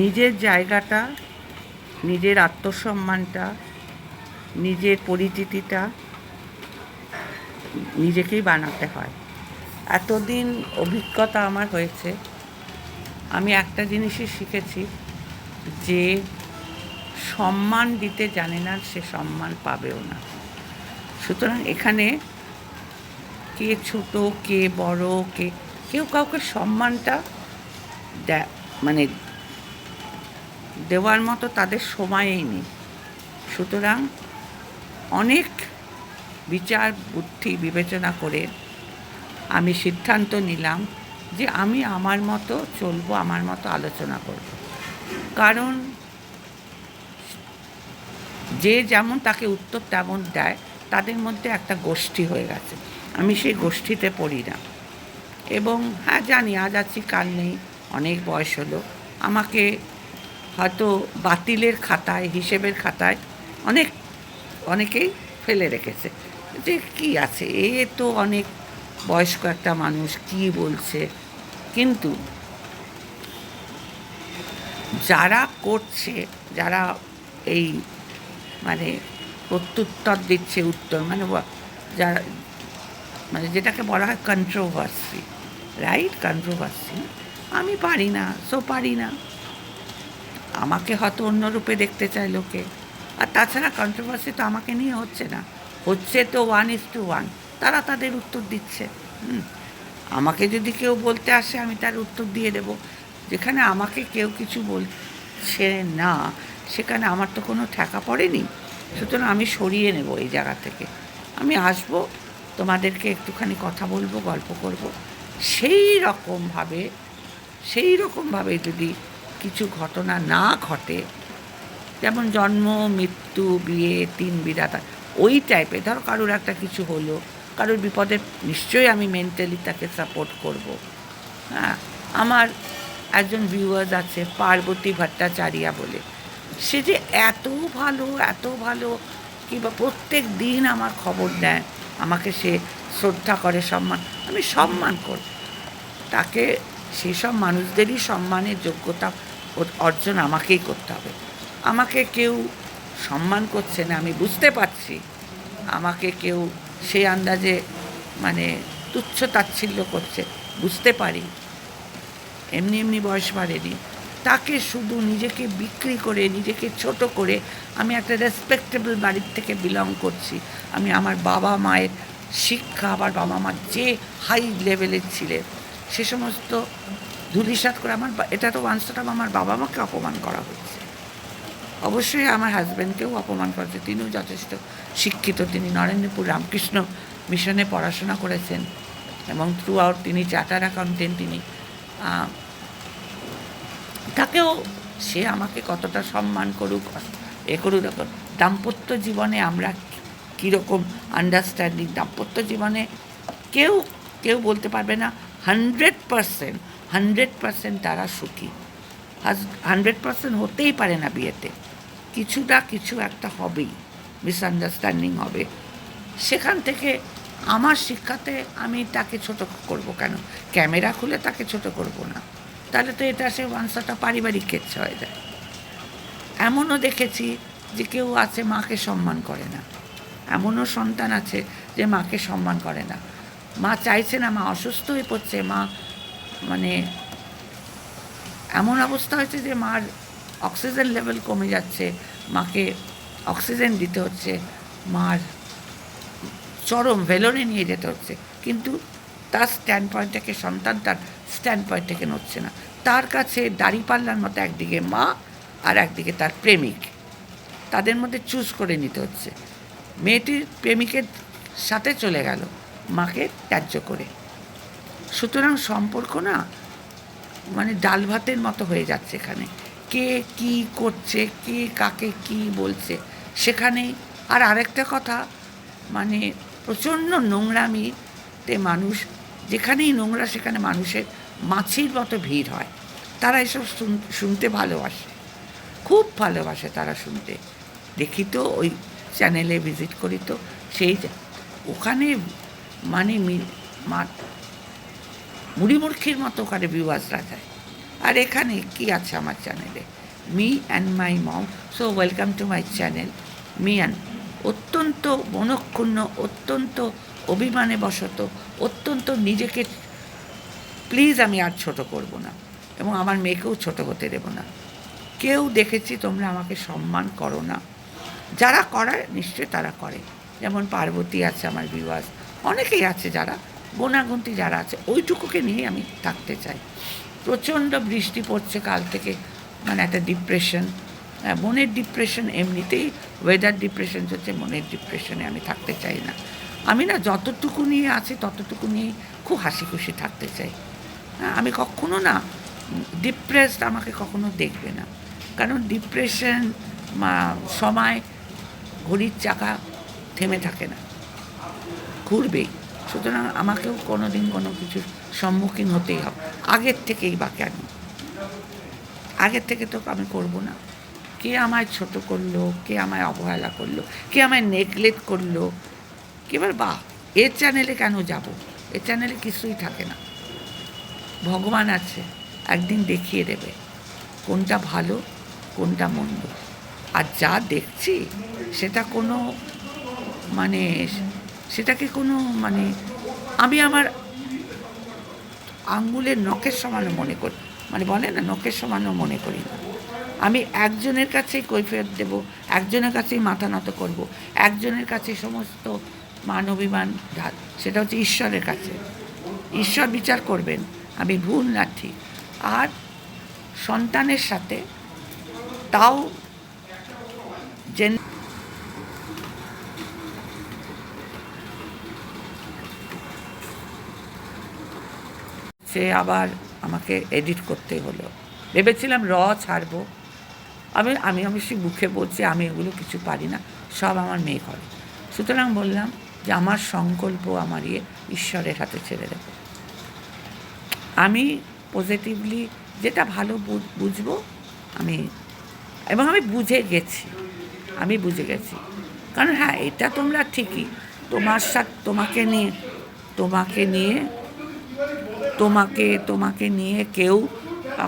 নিজের জায়গাটা, নিজের আত্মসম্মানটা, নিজের পরিচিতিটা নিজেকেই বানাতে হয়। এতদিন অভিজ্ঞতা আমার হয়েছে। আমি একটা জিনিসই শিখেছি যে সম্মান দিতে জানে না, সে সম্মান পাবেও না। সুতরাং এখানে কে ছোট, কে বড়, কে, কেউ কাউকে সম্মানটা মানে দেওয়ার মতো তাদের সময়ই নেই। সুতরাং অনেক বিচার, বুদ্ধি, বিবেচনা করে আমি সিদ্ধান্ত নিলাম যে আমি আমার মতো চলবো, আমার মতো আলোচনা করব। কারণ যে যেমন তাকে উত্তর তেমন দেয়, তাদের মধ্যে একটা গোষ্ঠী হয়ে গেছে। আমি সেই গোষ্ঠীতে পড়ি না। এবং হ্যাঁ জানি আজ আছি, কাল নেই, অনেক বয়স হলো। আমাকে হয়তো বাতিলের খাতায়, হিসেবের খাতায় অনেক, অনেকেই ফেলে রেখেছে। যে কি আছে? এ তো অনেক বয়স্ক একটা মানুষ, কি বলছে? কিন্তু যারা করছে, যারা এই মানে প্রত্যুত্তর দিচ্ছে, উত্তর মানে যারা মানে যেটাকে বলা হয় কন্ট্রোভার্সি রাইট কন্ট্রোভার্সি আমি পারি না সো পারি না। আমাকে হয়তো অন্য রূপে দেখতে চায় লোকে। আর তাছাড়া কন্ট্রোভার্সি তো আমাকে নিয়ে হচ্ছে না। হচ্ছে তো ওয়ান ইস টু ওয়ান তারা তাদের উত্তর দিচ্ছে। আমাকে যদি কেউ বলতে আসে, আমি তার উত্তর দিয়ে দেব। যেখানে আমাকে কেউ কিছু বলছে না, সেখানে আমার তো কোনো ঠেকা পড়েনি। সুতরাং আমি সরিয়ে নেব এই জায়গা থেকে। আমি আসব, তোমাদেরকে একটুখানি কথা বলব, গল্প করব। সেই রকমভাবে সেই রকমভাবে যদি কিছু ঘটনা না ঘটে যেমন জন্ম মৃত্যু বিয়ে তিন বিধাতা ওই টাইপের ধরো কারোর একটা কিছু হলো কারোর বিপদে নিশ্চয়ই আমি মেন্টালি তাকে সাপোর্ট করব। হ্যাঁ আমার একজন ভিউয়ার্স আছে পার্বতী ভট্টাচারিয়া বলে সে যে এত ভালো এত ভালো কিংবা প্রত্যেক দিন আমার খবর দেয় আমাকে সে শ্রদ্ধা করে সম্মান আমি সম্মান করব তাকে সেসব মানুষদেরই সম্মানের যোগ্যতা অর্জন আমাকেই করতে হবে। আমাকে কেউ সম্মান করছে না, আমি বুঝতে পারছি। আমাকে কেউ সেই আন্দাজে মানে তুচ্ছ তাচ্ছিল্য করছে, বুঝতে পারি। এমনি এমনি বয়স বাড়েনি। তাকে শুধু নিজেকে বিক্রি করে, নিজেকে ছোট করে আমি একটা রেসপেক্টেবল বাড়ির থেকে বিলং করছি। আমি আমার বাবা মায়ের শিক্ষা, আমার বাবা মা যে হাই লেভেলের ছিলেন সে সমস্ত ধুলিসাত করে আমার এটা তো ওয়ান্সটা আমার বাবা মাকে অপমান করা হচ্ছে অবশ্যই আমার হাজব্যান্ডকেও অপমান করেছে, তিনিও যথেষ্ট শিক্ষিত। তিনি নরেন্দ্রপুর রামকৃষ্ণ মিশনে পড়াশোনা করেছেন এবং থ্রু আউট তিনি চার্টার অ্যাকাউন্টেন্ট তিনি তাকেও সে আমাকে কতটা সম্মান করুক, এ করুক দাম্পত্য জীবনে আমরা কীরকম আন্ডারস্ট্যান্ডিং দাম্পত্য জীবনে কেউ কেউ বলতে পারবে না। হান্ড্রেড পারসেন্ট হান্ড্রেড পারসেন্ট তারা সুখী। হান্ড্রেড পারসেন্ট হতেই পারে না বিয়েতে। কিছুটা কিছু একটা হবেই মিসআন্ডারস্ট্যান্ডিং হবে। সেখান থেকে আমার শিক্ষাতে আমি তাকে ছোট করব কেন? ক্যামেরা খুলে তাকে ছোট করব না। তাহলে তো এটা সে ওয়ান্সাটা পারিবারিক কেচ্ছা হয়ে যায়। এমনও দেখেছি যে কেউ আছে মাকে সম্মান করে না। এমনও সন্তান আছে যে মাকে সম্মান করে না। মা চাইছে না, মা অসুস্থ হয়ে পড়ছে, মা মানে এমন অবস্থা হয়েছে যে মার অক্সিজেন লেভেল কমে যাচ্ছে, মাকে অক্সিজেন দিতে হচ্ছে, মার চরম ভেলোরে নিয়ে যেতে হচ্ছে। কিন্তু তার স্ট্যান্ড পয়েন্ট থেকে সন্তান তার স্ট্যান্ড পয়েন্ট থেকে নড়ছে না। তার কাছে দাড়িপাল্লার মতো একদিকে মা আর একদিকে তার প্রেমিক। তাদের মধ্যে চুজ করে নিতে হচ্ছে। মেয়েটির প্রেমিকের সাথে চলে গেল। মাকে ত্যায্য করে। সুতরাং সম্পর্ক না মানে ডাল ভাতের মতো হয়ে যাচ্ছে এখানে। কে কি করছে, কে কাকে কি বলছে সেখানেই আর আরেকটা কথা মানে প্রচণ্ড নোংরামিতে মানুষ, যেখানেই নোংরা সেখানে মানুষের মাছির মতো ভিড় হয়। তারা এসব শুন- শুনতে ভালোবাসে। খুব ভালোবাসে তারা শুনতে। দেখি তো ওই চ্যানেলে ভিজিট করি তো, সেই ওখানে মানে মি- মা মুড়িমুড়খির মতো করে ভিউয়ার্সরা যায় আর এখানে কি আছে আমার চ্যানেলে me and my mom. So welcome to my channel me and, অত্যন্ত মনক্ষুণ্ণ, অত্যন্ত অভিমানে বশত অত্যন্ত নিজেকে প্লিজ আমি আর ছোট করব না এবং আমার মেয়েকেও ছোট হতে দেবো না। কেউ দেখেছি তোমরা আমাকে সম্মান করো না। যারা করে নিশ্চয়ই তারা করে। যেমন পার্বতী আছে আমার বিবাস অনেকেই আছে যারা গোনাগুন্তি যারা আছে ওইটুকুকে নিয়ে আমি থাকতে চাই। প্রচণ্ড বৃষ্টি পড়ছে কাল থেকে মানে একটা ডিপ্রেশন মনের ডিপ্রেশন এমনিতেই ওয়েদার ডিপ্রেশন হচ্ছে মনের ডিপ্রেশনে আমি থাকতে চাই না। আমি না যতটুকু নিয়ে আছি ততটুকু নিয়ে খুব হাসি খুশি থাকতে চাই। হ্যাঁ, আমি কখনো না ডিপ্রেসড আমাকে কখনো দেখবে না। কারণ ডিপ্রেশন সময় ঘড়ির চাকা থেমে থাকে না। ঘুরবেই সুতরাং আমাকেও কোনো দিন কোনো কিছুর সম্মুখীন হতেই হবে। আগের থেকেই বা কেন আগের থেকে তো আমি করব না। কে আমায় ছোট করল, কে আমায় অবহেলা করল, কে আমায় নেগলেক্ট করল? এবার বাহ এর চ্যানেলে কেন যাব? এ চ্যানেলে কিছুই থাকে না। ভগবান আছে, একদিন দেখিয়ে দেবে কোনটা ভালো, কোনটা মন্দ। আর যা দেখছি, সেটা কোনো মানে সেটাকে কোনো মানে আমি আমার আঙ্গুলের নখের সমানও মনে করি মানে বলে না, নখের সমানও মনে করি না। আমি একজনের কাছেই কৈফিয়ত দেব, একজনের কাছেই মাথা নত করব, একজনের কাছে সমস্ত মানবিমান ঢাল, সেটা হচ্ছে ঈশ্বরের কাছে। ঈশ্বর বিচার করবেন, আমি ভুল না ঠিক। আর সন্তানের সাথে তাও জেন সে আবার আমাকে এডিট করতে হলো। ভেবেছিলাম র ছাড়বো। আমি আমি অবশ্যই মুখে বলছি, আমি এগুলো কিছু পারি না, সব আমার মেয়ে করে। সুতরাং বললাম যে আমার সংকল্প আমার ইয়ে ঈশ্বরের হাতে ছেড়ে দেবো। আমি পজিটিভলি যেটা ভালো বুঝব, আমি, এবং আমি বুঝে গেছি, আমি বুঝে গেছি। কারণ হ্যাঁ এটা তোমরা ঠিকই, তোমার সাথে, তোমাকে নিয়ে তোমাকে নিয়ে তোমাকে তোমাকে নিয়ে কেউ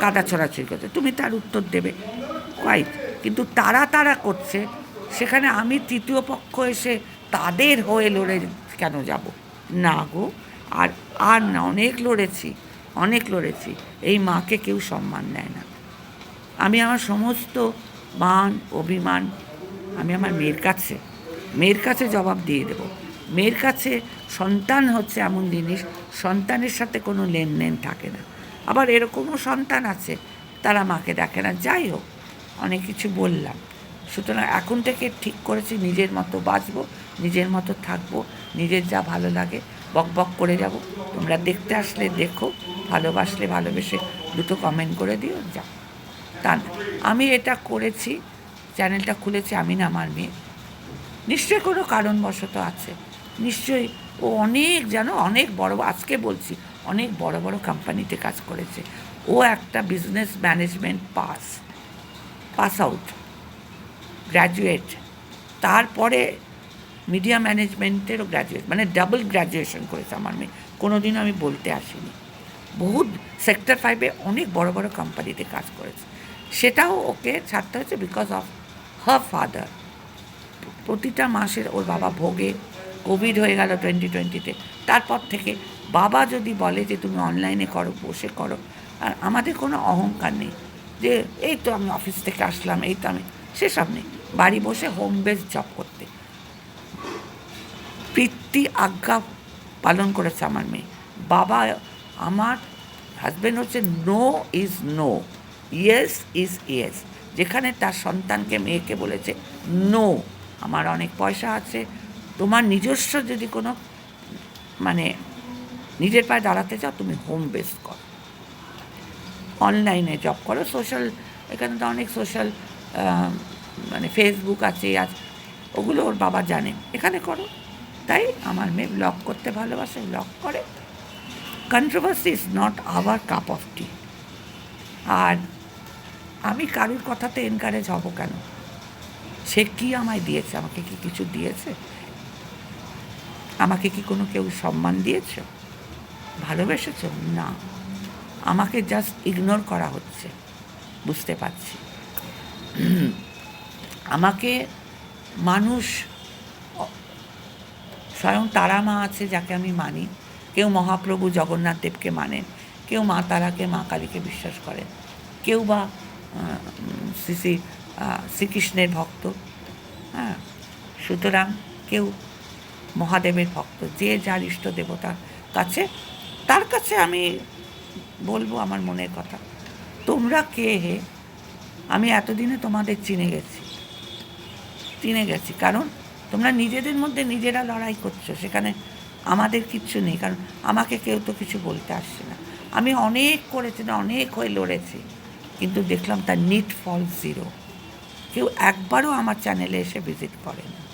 কাটা ছড়াছড়ি করছে। তুমি তার উত্তর দেবে। কোয়াইট কিন্তু তারা তারা করছে। সেখানে আমি তৃতীয় পক্ষ এসে তাদের হয়ে লড়ে কেন যাব? না গো, আর আর না, অনেক লড়েছি অনেক লড়েছি। এই মাকে কেউ সম্মান দেয় না। আমি আমার সমস্ত মান, অভিমান, আমি আমার মেয়ের কাছে মেয়ের কাছে জবাব দিয়ে দেব। মেয়ের কাছে সন্তান হচ্ছে এমন জিনিস সন্তানের সাথে কোনো লেনদেন থাকে না। আবার এরকমও সন্তান আছে, তারা মাকে দেখে না। যাই হোক, অনেক কিছু বললাম। সুতরাং এখন থেকে ঠিক করেছি, নিজের মতো বাঁচবো, নিজের মতো থাকব, নিজের যা ভালো লাগে, বক বক করে যাব। তোমরা দেখতে আসলে দেখো, ভালোবাসলে ভালোবেসে দুটো কমেন্ট করে দিও, যা। তা আমি এটা করেছি চ্যানেলটা খুলেছি আমি না আমার মেয়ে। নিশ্চয়ই কোনো কারণবশত আছে। নিশ্চয়ই ও অনেক জানো, অনেক বড় আজকে বলছি, অনেক বড় বড় কোম্পানিতে কাজ করেছে। ও একটা business management pass pass out graduate তারপরে মিডিয়া ম্যানেজমেন্টেরও গ্র্যাজুয়েট মানে ডাবল গ্র্যাজুয়েশন করেছে আমার মেয়ে। কোনো দিনও আমি বলতে আসিনি। বহুত সেক্টর ফাইভে অনেক বড় বড় কোম্পানিতে কাজ করেছে। সেটাও ওকে ছাড়তে হয়েছে বিকজ অফ হার ফাদার প্রতিটা মাসের ওর বাবা ভোগে। কোভিড হয়ে গেল টোয়েন্টি টোয়েন্টিতে তারপর থেকে বাবা যদি বলে যে তুমি অনলাইনে করো, বসে করো, আর আমাদের কোনো অহংকার নেই যে এই তো আমি অফিস থেকে আসলাম, এই তো আমি, সেসব নেই। বাড়ি বসে হোম বেস জব করতে। প্রীতি আজ্ঞা পালন করেছে আমার মেয়ে। বাবা, আমার হাজব্যান্ড হচ্ছে no is no yes is yes যেখানে তার সন্তানকে, মেয়েকে বলেছে নো আমার অনেক পয়সা আছে তোমার নিজস্ব যদি কোনো মানে নিজের পায়ে দাঁড়াতে চাও, তুমি হোম বেস করো। অনলাইনে জব করো। সোশ্যাল এখানে তো অনেক সোশ্যাল মানে ফেসবুক আছে, আজ, ওগুলো ওর বাবা জানে। এখানে করো। তাই আমার মেয়ে ব্লগ করতে ভালোবাসে ব্লগ করে। Controversy is not our cup of tea আর আমি কারুর কথাতে এনকারেজ হব কেন? সে কি আমায় দিয়েছে? আমাকে কি কিছু দিয়েছে? আমাকে কি কোনো কেউ সম্মান দিয়েছে? ভালোবেসেছ? না। আমাকে জাস্ট ইগনোর করা হচ্ছে। বুঝতে পারছি। আমাকে মানুষ, স্বয়ং তারা মা আছে যাকে আমি মানি। কেউ মহাপ্রভু জগন্নাথ দেবকে মানেন। কেউ মা তারাকে, মা কালীকে বিশ্বাস করেন। কেউ বা শ্রী শ্রী শ্রীকৃষ্ণের ভক্ত। হ্যাঁ। সুতরাং কেউ মহাদেবের ভক্ত, যে যার ইষ্ট দেবতার কাছে, তার কাছে আমি বলব আমার মনের কথা। তোমরা কে হে? আমি এতদিনে তোমাদের চিনে গেছি। চিনে গেছি। কারণ তোমরা নিজেদের মধ্যে নিজেরা লড়াই করছ, সেখানে আমাদের কিচ্ছু নেই। কারণ আমাকে কেউ তো কিছু বলতে আসছে না। আমি অনেক করেছি না, অনেক হয়ে লড়েছি, কিন্তু দেখলাম তার নিট ফল জিরো কেউ একবারও আমার চ্যানেলে এসে ভিজিট করে না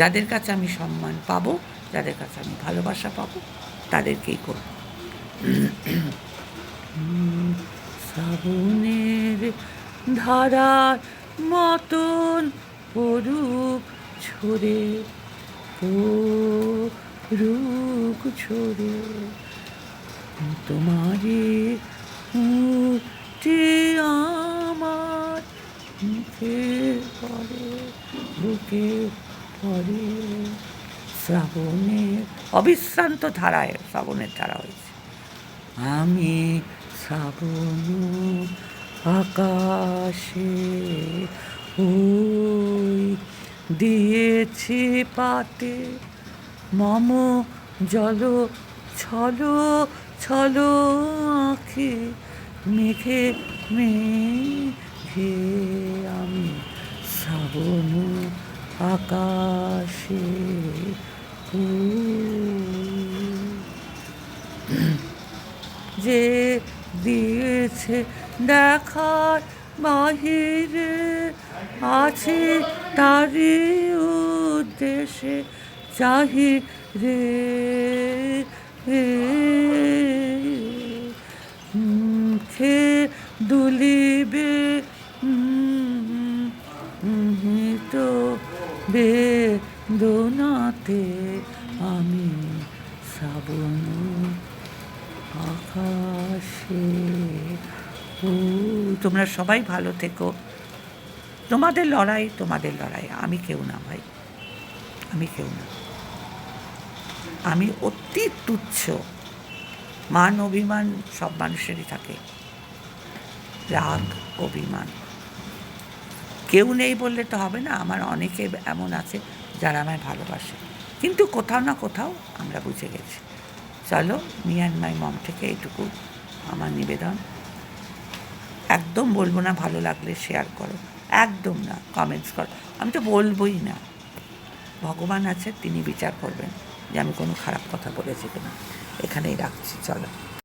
যাদের কাছে আমি সম্মান পাবো, যাদের কাছে আমি ভালোবাসা পাবো, তাদেরকেই করব। শ্রাবণের ধারার মতন পরুক ছড়ে পরুক ছড়ে তোমারে আমার মুখে পরে বুকে পড়ে শ্রাবণের, অবিশ্রান্ত ধারায় শ্রাবণের ধারা হয়েছে। আমি শ্রাবণ আকাশে ওই দিয়েছি পাতে, মম জল ছলো ছলো আঁখে, মেঘে মেঘে আমি শ্রাবণ আকাশে যে দিয়েছে দেখার বাহিরে আছে তারই উদ্দেশ্যে চাহি রে। মুখে দুলিবে তো বেদনাতে আমি শ্রাবণ আকাশে। ও, তোমরা সবাই ভালো থেকো। তোমাদের লড়াই তোমাদের লড়াই। আমি কেউ না ভাই। আমি কেউ না। আমি অতি তুচ্ছ। মান, অভিমান সব মানুষেরই থাকে। রাগ, অভিমান। কেউ নেই বললে তো হবে না। আমার অনেকে এমন আছে যারা আমায় ভালোবাসে। কিন্তু কোথাও না কোথাও আমরা বুঝে গেছি। চলো মি অ্যান্ড মাই মম থেকে এইটুকু আমার নিবেদন। একদম বলব না ভালো লাগলে শেয়ার করো। একদম না কমেন্টস করো। আমি তো বলবোই না। ভগবান আছে, তিনি বিচার করবেন যে আমি কোনো খারাপ কথা বলেছি কিনা। এখানেই রাখছি, চলো।